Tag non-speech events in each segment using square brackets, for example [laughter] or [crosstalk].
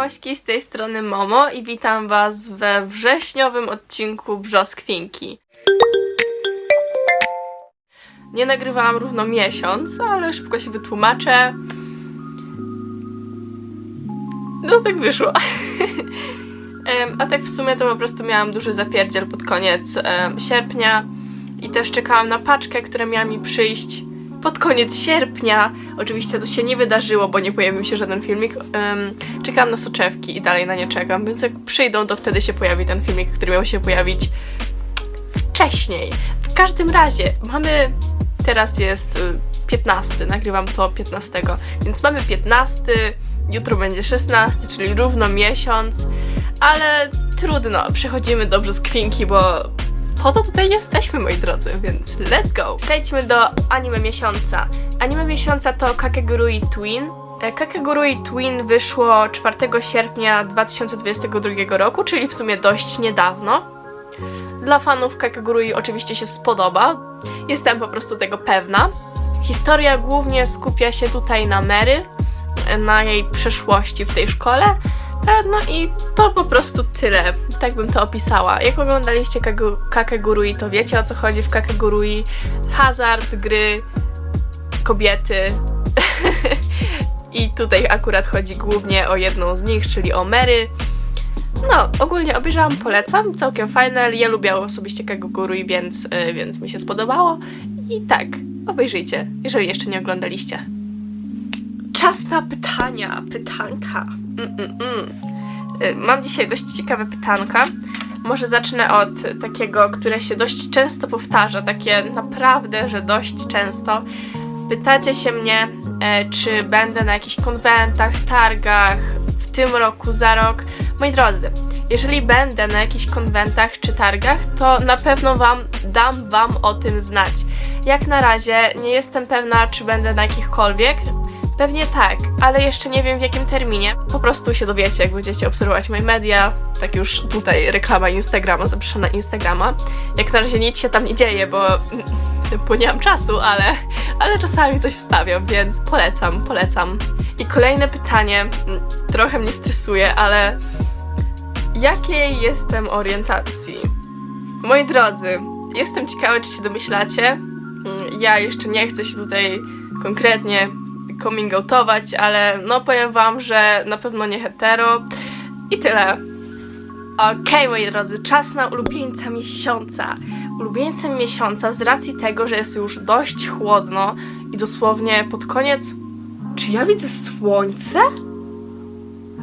Mośki, z tej strony Momo i witam Was we wrześniowym odcinku Brzoskwinki. Nie nagrywałam równo miesiąc, ale szybko się wytłumaczę. No tak wyszło. [laughs] A tak w sumie to po prostu miałam duży zapierdziel pod koniec sierpnia i też czekałam na paczkę, która miała mi przyjść pod koniec sierpnia. Oczywiście to się nie wydarzyło, bo nie pojawił się żaden filmik. Em, czekałam na soczewki i dalej na nie czekam, więc jak przyjdą, to wtedy się pojawi ten filmik, który miał się pojawić wcześniej. W każdym razie mamy. Teraz jest y, 15, nagrywam to 15, więc mamy 15, jutro będzie 16, czyli równo miesiąc, ale trudno, przechodzimy do brzoskwinki, bo po to tutaj jesteśmy, moi drodzy, więc let's go! Przejdźmy do anime miesiąca. Anime miesiąca to Kakegurui Twin. E, Kakegurui Twin wyszło 4 sierpnia 2022 roku, czyli w sumie dość niedawno. Dla fanów Kakegurui oczywiście się spodoba. Jestem po prostu tego pewna. Historia głównie skupia się tutaj na Mary, na jej przeszłości w tej szkole. No i to po prostu tyle. Tak bym to opisała. Jak oglądaliście Kakegurui, to wiecie o co chodzi w Kakegurui. Hazard, gry, kobiety. [laughs] I tutaj akurat chodzi głównie o jedną z nich, czyli o Mary. No, ogólnie obejrzałam, polecam, całkiem fajne. Ja lubię osobiście Kakegurui, więc, y, więc mi się spodobało. I tak, obejrzyjcie, jeżeli jeszcze nie oglądaliście. Czas na pytania, pytanka. Mm, mm, mm. Y, Mam dzisiaj dość ciekawe pytanka. Może zacznę od takiego, które się dość często powtarza, takie naprawdę, że dość często. Pytacie się mnie, e, czy będę na jakichś konwentach, targach w tym roku, za rok. Moi drodzy, jeżeli będę na jakichś konwentach czy targach, to na pewno wam dam wam o tym znać. Jak na razie nie jestem pewna, czy będę na jakichkolwiek. Pewnie tak, ale jeszcze nie wiem w jakim terminie. Po prostu się dowiecie, jak będziecie obserwować moje media. Tak już tutaj reklama Instagrama, zapraszam na Instagrama. Jak na razie nic się tam nie dzieje, bo, [laughs] bo nie mam czasu, ale, ale czasami coś wstawiam, więc polecam, polecam. I kolejne pytanie, mm, trochę mnie stresuje, ale jakiej jestem orientacji? Moi drodzy, jestem ciekawa, czy się domyślacie. Mm, Ja jeszcze nie chcę się tutaj konkretnie coming outować, ale no powiem wam, że na pewno nie hetero. I tyle. Okej, moi drodzy, czas na ulubieńca miesiąca. Ulubieńcem miesiąca z racji tego, że jest już dość chłodno i dosłownie pod koniec. Czy ja widzę słońce?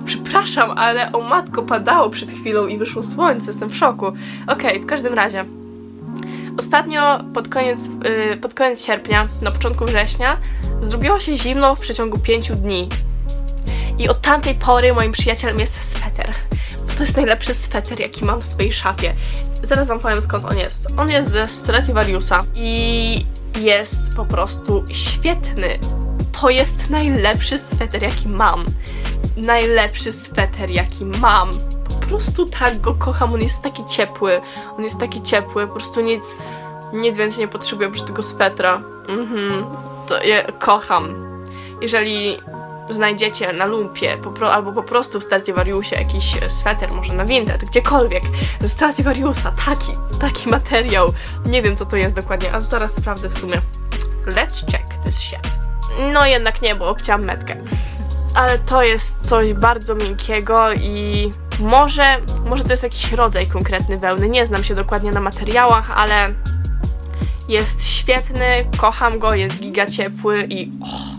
Przepraszam, ale o matko padało przed chwilą i wyszło słońce, jestem w szoku. Okej, w każdym razie. Ostatnio pod koniec, yy, pod koniec sierpnia, na początku września, zrobiło się zimno w przeciągu pięciu dni. I od tamtej pory moim przyjacielem jest sweter. Bo to jest najlepszy sweter, jaki mam w swojej szafie. Zaraz wam powiem skąd on jest. On jest ze Stradivariusa i jest po prostu świetny. To jest najlepszy sweter, jaki mam. Najlepszy sweter, jaki mam. Prostu tak go kocham, on jest taki ciepły. On jest taki ciepły, po prostu nic, nic więcej nie potrzebuję oprócz tego swetra. Mhm, to ja kocham. Jeżeli znajdziecie na lumpie po albo po prostu w Stradivariusie jakiś sweter, może na Vinted, gdziekolwiek, ze Stradivariusa, taki, taki materiał. Nie wiem co to jest dokładnie, a zaraz sprawdzę w sumie. Let's check this shit. No jednak nie, bo obcięłam metkę. Ale to jest coś bardzo miękkiego i może, może to jest jakiś rodzaj konkretny wełny. Nie znam się dokładnie na materiałach, ale jest świetny, kocham go, jest giga ciepły i oh,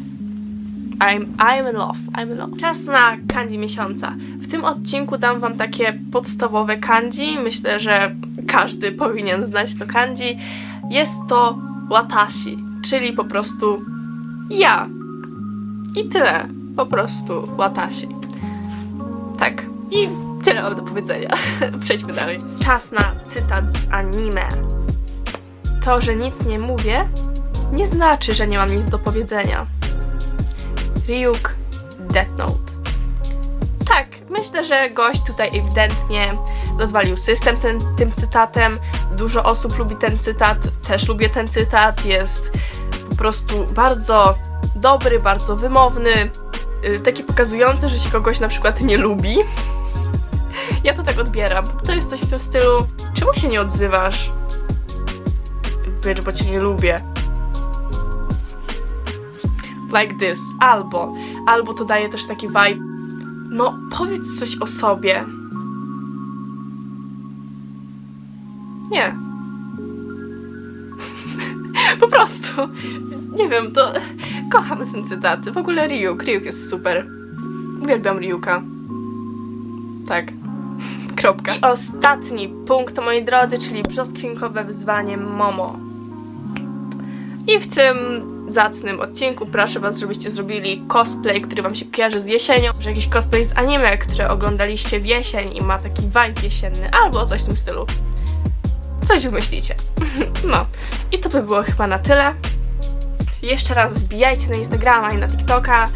I'm, I'm in love, I'm in love. Czas na kanji miesiąca. W tym odcinku dam wam takie podstawowe kanji. Myślę, że każdy powinien znać to kanji. Jest to watashi, czyli po prostu ja. I tyle. Po prostu watashi. Tak. I tyle mam do powiedzenia. [laughs] Przejdźmy dalej. Czas na cytat z anime. To, że nic nie mówię, nie znaczy, że nie mam nic do powiedzenia. Ryuk Death Note. Tak, myślę, że gość tutaj ewidentnie rozwalił system ten, tym cytatem. Dużo osób lubi ten cytat, też lubię ten cytat. Jest po prostu bardzo dobry, bardzo wymowny. y, takie pokazujące, że się kogoś na przykład nie lubi. Ja to tak odbieram. To jest coś w tym stylu, czemu się nie odzywasz? Bitch, bo cię nie lubię. Like this. Albo, albo to daje też taki vibe. No, powiedz coś o sobie. Nie. [laughs] po prostu. Nie wiem, to kocham ten cytat. W ogóle Ryuk, Ryuk jest super. Uwielbiam Ryuka. Tak. Kropka. Ostatni punkt, moi drodzy, czyli brzoskwinkowe wyzwanie Momo. I w tym zacnym odcinku proszę was, żebyście zrobili cosplay, który wam się kojarzy z jesienią, że jakiś cosplay z anime, które oglądaliście w jesień i ma taki vibe jesienny, albo coś w tym stylu. Coś wymyślicie. [laughs] No. I to by było chyba na tyle. Jeszcze raz wbijajcie na Instagrama i na TikToka.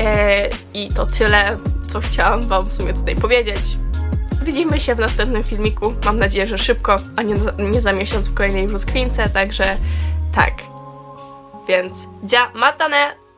E, I to tyle, co chciałam wam w sumie tutaj powiedzieć. Widzimy się w następnym filmiku. Mam nadzieję, że szybko, a nie, nie za miesiąc w kolejnej brzoskwince, także tak. Więc dzia matane!